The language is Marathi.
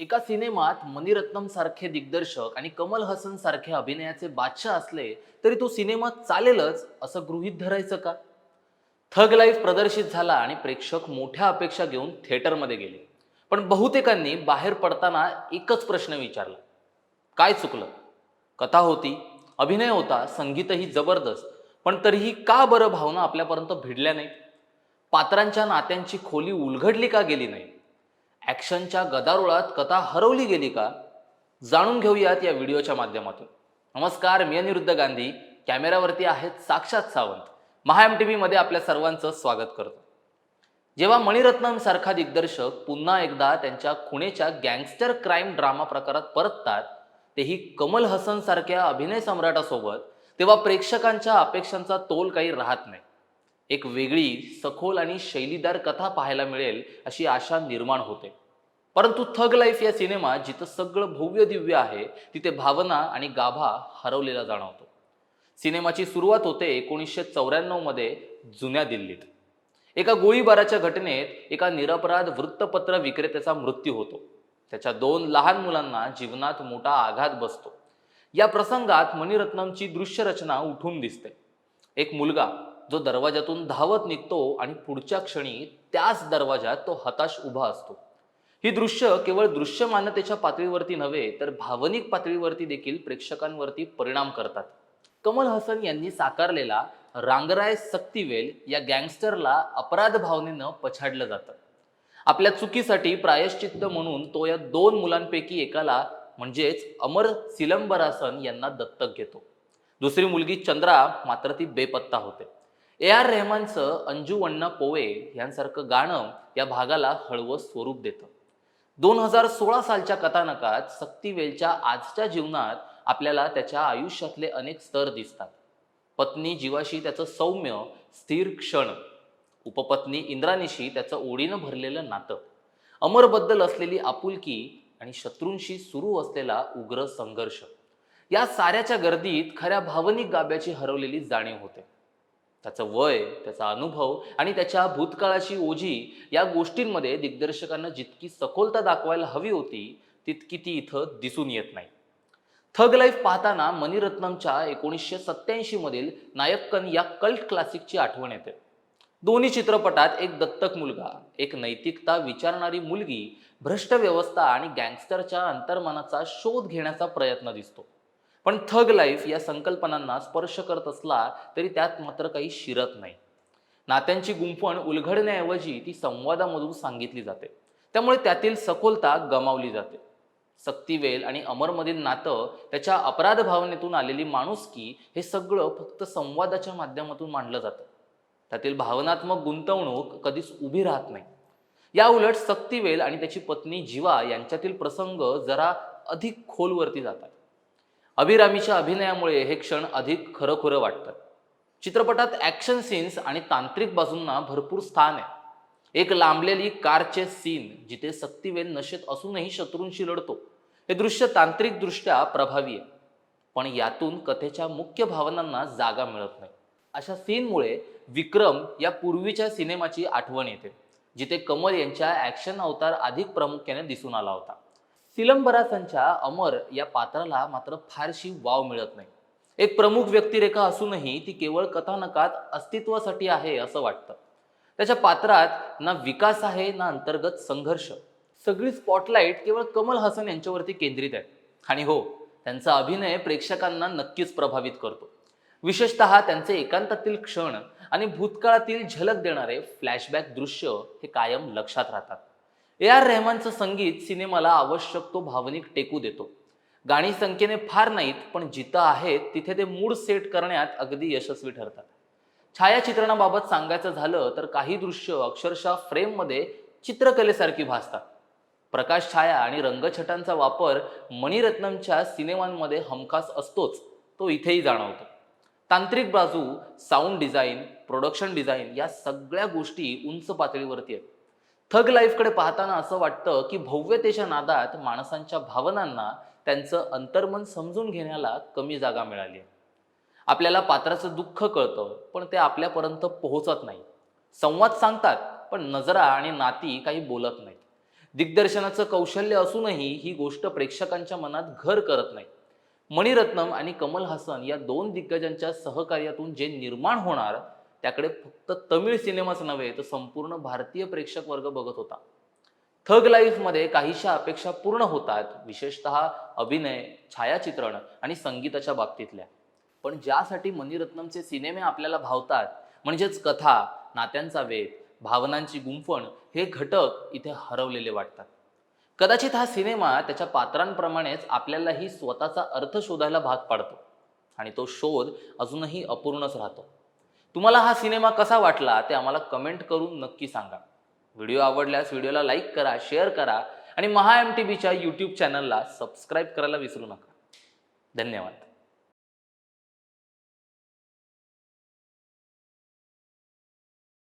एका सिनेमात मणिरत्नम सारखे दिग्दर्शक आणि कमल हसन सारखे अभिनयाचे बादशाह असले तरी तो सिनेमा चालेलच असं गृहीत धरायचं का? थग लाईफ प्रदर्शित झाला आणि प्रेक्षक मोठ्या अपेक्षा घेऊन थिएटरमध्ये गेले. पण बहुतेकांनी बाहेर पडताना एकच प्रश्न विचारला. काय चुकलं? कथा होती अभिनय होता संगीतही जबरदस्त पण तरीही का बरं भावना आपल्यापर्यंत भिडल्या नाहीत? पात्रांच्या नात्यांची खोली उलगडली का गेली नाही ॲक्शनच्या गदारोळात कथा हरवली गेली का? जाणून घेऊयात या व्हिडिओच्या माध्यमातून. नमस्कार मी अनिरुद्ध गांधी. कॅमेऱ्यावरती आहेत साक्षात सावंत. महा एम टी व्हीमध्ये आपल्या सर्वांचं स्वागत करतो. जेव्हा मणिरत्नम सारखा दिग्दर्शक पुन्हा एकदा त्यांच्या खुणेच्या गँगस्टर क्राईम ड्रामा प्रकारात परततात तेही कमल हसन सारख्या अभिनय सम्राटासोबत तेव्हा प्रेक्षकांच्या अपेक्षांचा तोल काही राहत नाही. एक वेगळी सखोल आणि शैलीदार कथा पाहायला मिळेल अशी आशा निर्माण होते. परंतु थग लाईफ या सिनेमा जिथं सगळं भव्य दिव्य आहे तिथे भावना आणि गाभा हरवलेला जाणवतो. सिनेमाची सुरुवात होते एकोणीसशे चौऱ्याण्णवमध्ये जुन्या दिल्लीत. एका गोळीबाराच्या घटनेत एका निरपराध वृत्तपत्र विक्रेत्याचा मृत्यू होतो. त्याच्या दोन लहान मुलांना जीवनात मोठा आघात बसतो. या प्रसंगात मणिरत्नमची दृश्यरचना उठून दिसते. एक मुलगा जो दरवाजातून धावत निघतो आणि पुढच्या क्षणी त्याच दरवाजात तो हताश उभा असतो. ही दृश्य केवळ दृश्यमानतेच्या पातळीवरती नव्हे तर भावनिक पातळीवरती देखील प्रेक्षकांवरती परिणाम करतात. कमल हसन यांनी साकारलेला रांगराय सक्तीवेल या गँगस्टरला अपराध भावनेनं पछाडलं जातं. आपल्या चुकीसाठी प्रायश्चित्त म्हणून तो या दोन मुलांपैकी एकाला म्हणजेच अमर सिलंबरासन यांना दत्तक घेतो. दुसरी मुलगी चंद्रा मात्र ती बेपत्ता होते. ए आर रेहमानचं अंजू अण्णा पोवे यांसारखं गाणं या भागाला हळवं स्वरूप देतं. दोन हजार सोळा सालच्या कथानकात सक्तीवेलच्या आजच्या जीवनात आपल्याला त्याच्या आयुष्यातले अनेक स्तर दिसतात. पत्नी जीवाशी त्याचं सौम्य स्थिर क्षण. उपपत्नी इंद्राणीशी त्याचं ओढीनं भरलेलं नातं. अमरबद्दल असलेली आपुलकी आणि शत्रूंशी सुरू असलेला उग्र संघर्ष. या साऱ्याच्या गर्दीत खऱ्या भावनिक गाब्याची हरवलेली जाणीव होते. त्याचं वय त्याचा अनुभव आणि त्याच्या भूतकाळाची ओझी या गोष्टींमध्ये दिग्दर्शकांना जितकी सखोलता दाखवायला हवी होती तितकी ती इथं दिसून येत नाही. थग लाईफ पाहताना मणिरत्नमच्या एकोणीसशे सत्याऐंशी मधील नायक्कन या कल्ट क्लासिकची आठवण येते. दोन्ही चित्रपटात एक दत्तक मुलगा एक नैतिकता विचारणारी मुलगी भ्रष्ट व्यवस्था आणि गँगस्टरच्या अंतर्मनाचा शोध घेण्याचा प्रयत्न दिसतो. पण थग लाईफ या संकल्पनांना स्पर्श करत असला तरी त्यात मात्र काही शिरत नाही. नात्यांची गुंफण उलघडण्याऐवजी ती संवादामधून सांगितली जाते. त्यामुळे त्यातील सखोलता गमावली जाते. सक्तीवेल आणि अमरमधील नातं त्याच्या अपराध भावनेतून आलेली माणुसकी हे सगळं फक्त संवादाच्या माध्यमातून मांडलं जातं. त्यातील भावनात्मक गुंतवणूक कधीच उभी राहत नाही. या उलट सक्तीवेल आणि त्याची पत्नी जीवा यांच्यातील प्रसंग जरा अधिक खोलवरती जातात. अभिरामीच्या अभिनयामुळे हे क्षण अधिक खरंखुरं वाटतात. चित्रपटात ॲक्शन सीन्स आणि तांत्रिक बाजूंना भरपूर स्थान आहे. एक लांबलेली कारचे सीन जिथे सक्तीवेल नशेत असूनही शत्रूंशी लढतो हे दृश्य तांत्रिकदृष्ट्या प्रभावी आहे. पण यातून कथेच्या मुख्य भावनांना जागा मिळत नाही. अशा सीनमुळे विक्रम या पूर्वीच्या सिनेमाची आठवण येते जिथे कमल यांच्या ॲक्शन अवतार अधिक प्रामुख्याने दिसून आला होता. सिलंबरासांच्या अमर या पात्राला मात्र फारशी वाव मिळत नाही. एक प्रमुख व्यक्तिरेखा असूनही ती केवळ कथानकात अस्तित्वासाठी आहे असं वाटतं. त्याच्या पात्रात ना विकास आहे ना अंतर्गत संघर्ष. सगळी स्पॉटलाईट केवळ कमल हसन यांच्यावरती केंद्रित आहे. आणि हो त्यांचा अभिनय प्रेक्षकांना नक्कीच प्रभावित करतो. विशेषतः त्यांचे एकांतातील क्षण आणि भूतकाळातील झलक देणारे फ्लॅशबॅक दृश्य हे कायम लक्षात राहतात. ए आर रेहमानचं संगीत सिनेमाला आवश्यक तो भावनिक टेकू देतो. गाणी संख्येने फार नाहीत पण जिथं आहेत तिथे ते मूड सेट करण्यात अगदी यशस्वी ठरतात. छायाचित्रणाबाबत सांगायचं झालं तर काही दृश्य अक्षरशः फ्रेममध्ये चित्रकलेसारखी भासतात. प्रकाश छाया आणि रंगछटांचा वापर मणिरत्नमच्या सिनेमांमध्ये हमखास असतोच तो इथेही जाणवतो. तांत्रिक बाजू साऊंड डिझाईन प्रोडक्शन डिझाईन या सगळ्या गोष्टी उंच पातळीवरती आहेत. थग लाईफकडे पाहताना असं वाटतं की भव्यतेच्या नादात माणसांच्या भावनांना त्यांचं अंतर्मन समजून घेण्याला कमी जागा मिळाली. आहे आपल्याला पात्राचं दुःख कळतं पण ते आपल्यापर्यंत पोहोचत नाही. संवाद सांगतात पण नजरा आणि नाती काही बोलत नाहीत. दिग्दर्शनाचं कौशल्य असूनही ही गोष्ट प्रेक्षकांच्या मनात घर करत नाही. मणिरत्नम आणि कमल हासन या दोन दिग्गजांच्या सहकार्यातून जे निर्माण होणार त्याकडे फक्त तमिळ सिनेमाच नव्हे तर संपूर्ण भारतीय प्रेक्षक वर्ग बघत होता. थग लाईफमध्ये काहीशा अपेक्षा पूर्ण होतात विशेषतः अभिनय छायाचित्रण आणि संगीताच्या बाबतीतल्या. पण ज्यासाठी मणिरत्नमचे सिनेमे आपल्याला भावतात म्हणजेच कथा नात्यांचा वेध भावनांची गुंफण हे घटक इथे हरवलेले वाटतात. कदाचित हा सिनेमा त्याच्या पात्रांप्रमाणेच आपल्यालाही स्वतःचा अर्थ शोधायला भाग पाडतो. आणि तो शोध अजूनही अपूर्णच राहतो. तुम्हाला हा सिनेमा कसा वाटला ते आम्हाला कमेंट करून नक्की सांगा. व्हिडिओ आवडल्यास व्हिडिओला लाईक करा शेअर करा आणि महा एम टी बीच्या यूट्यूब चॅनलला सबस्क्राईब करायला विसरू नका. धन्यवाद.